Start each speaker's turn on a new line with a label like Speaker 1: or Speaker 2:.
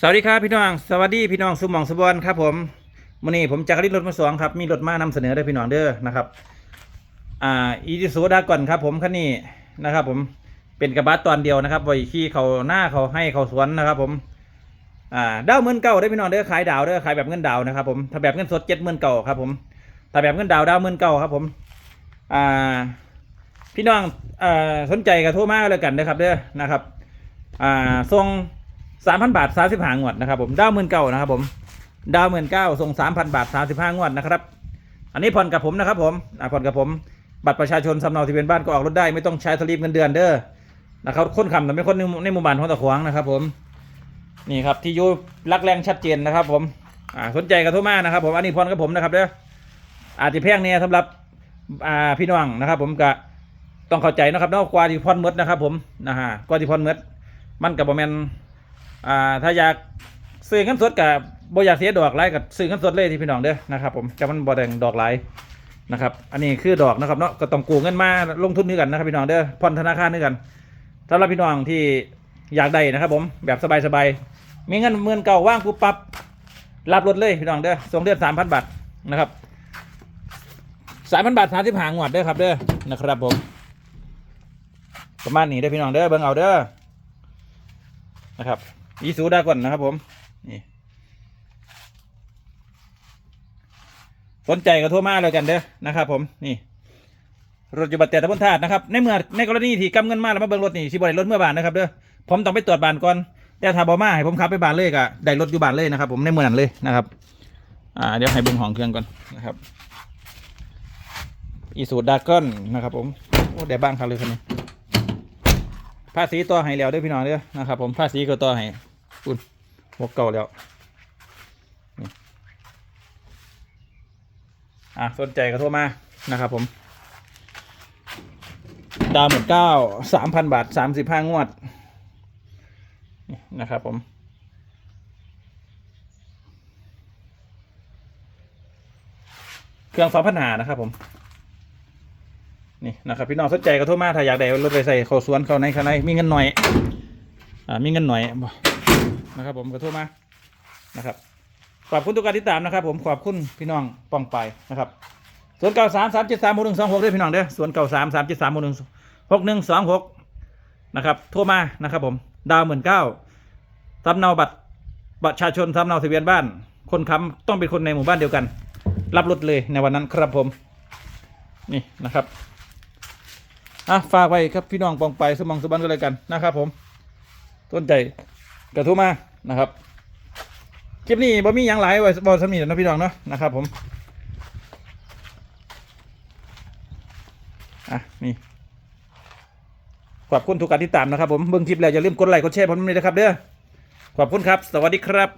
Speaker 1: สวัสดีครับพี่น้องสวัสดีพี่น้องสุมองสุบอนครับผมวันนี้ผมจักริดรถมาสองครับมีรถมานำเสนอได้พี่น้องเด้อนะครับอ่าอีดิสูดาก่อนครับผมคันนี้นะครับ ผมเป็นกระบะตอนเดียวนะครับไว้ขี่เขาหน้าเขาให้เขาสวนนะครับผมอ่าดาวเงินเก่าได้พี่น้องเด้อขายดาวเด้อขายแบบเงินดาวนะครับผมถ้าแบบเงินสดเจ็ดหมื่นเก่าครับผมถ้าแบบเงินดาวดาวหมื่นเก่าครับผมอ่าพี่น้องอ่าสนใจก็โทรมาเลยกันนะครับเด้อนะครับอ่าส่ง สามพันบาทสามสิบห้างวดนะครับผมดาวหมื่นเก้านะครับผมดาวหมื่นเก้าส่งสามพันบาทสามสิบห้างวดนะครับ อันนี้ผ่อนกับผมนะครับผมอ่าผ่อนกับผม บัตรประชาชนสำเนาทะเบียนบ้านก็ออกรถได้ไม่ต้องใช้สลิปเงินเดือนเด้อนะครับคนขับแต่ไม่คนในในหมู่บ้านของตะขวางนะครับ ผมนี่ครับที่ยูรักแรงชัดเจนนะครับ ผมอ่าสนใจกับโทรมานะครับ ผมอันนี้ผ่อนกับผมนะครับเด้ออาจจะแพงเนี่ยสำหรับอ่าพี่น้องนะครับ ผมก็ต้องเข้าใจนะครับนอกกว่าที่ผ่อนมดนะครับ ผมนะฮะกว่าที่ผ่อนมดมันกับโมเมน อ่าถ้าอยากซื้อเงินสดกับบ่อยากเสียดอกไรกับซื้อเงินสดเลยที่พี่น้องเด้อนะครับผมจะมันบ่แดงดอกไรนะครับ อันนี้คือดอกนะครับเนาะก็ต้องกู้เงินมาลงทุนด้วยกันนะครับพี่น้องเด้อผ่อนธนาคารด้วยกันสำหรับพี่น้องที่อยากได้นะครับ ผมแบบสบายๆมีเงินหมื่นเก่าว่างปุ๊บปั๊บรับรถเลยพี่น้องเด้อส่งเดือนสามพันบาทนะครับสามพันบาทสามสิบหางวดเด้อครับเด้อนะครับผมประมาณนี้เด้อพี่น้องเด้อเบิ่งเอาเด้อนะครับ อีซูดาก่อนนะครับผม นี่ สนใจก็โทรมาเลยกันเด้อนะครับผม นี่ รถอยู่บัตรแต่ตะบนธาตุนะครับ ในเมื่อในกรณีที่กำเงินมาแล้วมาเบิ่งรถนี่สิบ่ได้รถเมื่อบานนะครับเด้อ ผมต้องไปตรวจบานก่อน แต่ถ้าบ่มาให้ผมขับไปบานเลยก็ได้รถอยู่บานเลยนะครับ ผมในเมื่อนั้นเลยนะครับ อ่า เดี๋ยวให้เบิ่งห้องเครื่องก่อนนะครับอีซูดากอนนะครับผม โอ้ได้บ้างครับเลยคันนี้ ภาษีต่อให้แล้วด้วยพี่น้องเด้อนะครับผมภาษีก็ต่อให้คุณหกเก่าแล้วอะสนใจก็โทรมานะครับผม ดาวหมื่นเก้าสามพันบาทสามสิบห้างวดนี่นะครับผมเครื่องสองพันหานะครับผม นี่นะครับพี่น้องสนใจก็โทรมาถ้าอยากได้รถไปใส่เขาสวนเขาในข้างในมีเงินหน่อยอ่ามีเงินหน่อยนะครับผมก็โทรมานะครับขอบคุณทุกการติดตามนะครับ ผมขอบคุณพี่น้องป้องไปนะครับส่วนเก่าสามสามเจ็ดสามหกหนึ่งสองหกด้วยพี่น้องเด้อส่วนเก่าสามสามเจ็ดสามหกหนึ่งหกหนึ่งสองหกนะครับโทรมานะครับ ผมดาวหมื่นเก้าสำเนาบัตรประชาชนสำเนาทะเบียนบ้าน คนค้ำต้องเป็นคนในหมู่บ้านเดียวกัน รับรถเลยในวันนั้นครับผม นี่นะครับ อะฝากไว้ครับพี่น้องปองไปสมองสบันกันเลยกันนะครับ ผมต้นใจกระทุมานะครับคลิปนี้บ่มีอย่างหลายไว้บอสมีนะพี่น้องเนาะนะครับ ผมอะนี่ขอบคุณทุกการติดตามนะครับผมเบิ่งคลิปแล้วอย่าลืมกดไลค์กดแชร์ผมด้วยนะครับเด้อขอบคุณครับ สวัสดีครับ